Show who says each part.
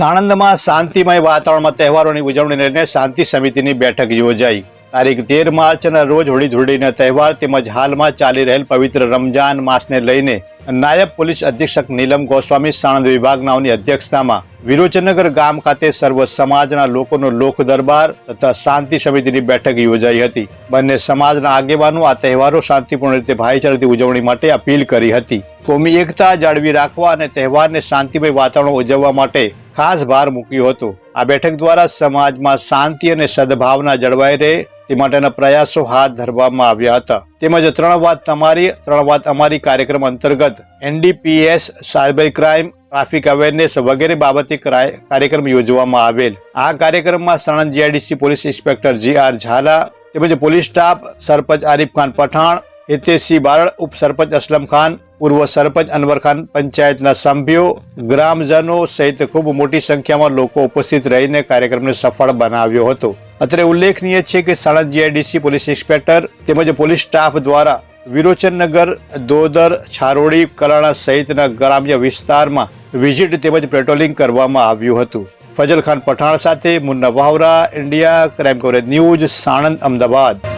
Speaker 1: સાણંદમાં શાંતિમય વાતાવરણમાં તહેવારોની ઉજવણીને લઈને શાંતિ સમિતિની બેઠક યોજાઈ. તારીખ તેર માર્ચના રોજ હોળી ધૂળીના તહેવાર તેમજ હાલમાં ચાલી રહેલ પવિત્ર રમજાન માસને લઈને નાયબ પોલીસ અધિક્ષક નીલમ ગોસ્વામી સાણંદ વિભાગનાઓની અધ્યક્ષતામાં વિરોચનગર ગામ ખાતે સર્વ સમાજના લોકોનો લોક દરબાર તથા શાંતિ સમિતિની બેઠક યોજાઈ હતી. બંને સમાજના આગેવાનો આ તહેવારો શાંતિપૂર્ણ રીતે ભાઈચારાથી ઉજવણી માટે અપીલ કરી હતી. કોમી એકતા જાળવી રાખવા અને તહેવારને શાંતિમય વાતાવરણ ઉજવવા માટે ખાસ ભાર મૂક્યો હતો. આ બેઠક દ્વારા સમાજમાં શાંતિ અને સદભાવના જળવાઈ રહે તે માટેના પ્રયાસો હાથ ધરવામાં આવ્યા હતા. તેમજ ત્રણ વાત તમારી, ત્રણ વાત અમારી કાર્યક્રમ અંતર્ગત NDPS, cyber crime, traffic awareness વગેરે બાબતે ક્રાય- કાર્યક્રમ યોજવામાં આવેલ. આ કાર્યક્રમમાં Sanand GIDC police inspector G R Zala તેમજ પોલીસ સ્ટાફ સરપંચ આરીફ ખાન પઠાણ હિતેશસિંહ બારડ ઉપસરપંચ અસલમ ખાન, પૂર્વ સરપંચ અનવર ખાન, પંચાયતના સભ્યો, ગ્રામજનો સહિત ખૂબ મોટી સંખ્યામાં લોકો ઉપસ્થિત રહીને કાર્યક્રમને સફળ બનાવ્યો હતો. અત્રે ઉલ્લેખનીય છે કે સાણંદ જીઆઈડીસી પોલીસ ઇન્સ્પેક્ટર તેમજ પોલીસ સ્ટાફ દ્વારા વિરોચનનગર, દોદર, છારોડી, કલાણા સહિતના ગ્રામ્ય વિસ્તારમાં વિઝિટ તેમજ પેટ્રોલિંગ કરવામાં આવ્યું હતું. ફજલ ખાન પઠાણ સાથે Munna Vavra, India, crime coverage news, Sanand, Ahmedabad.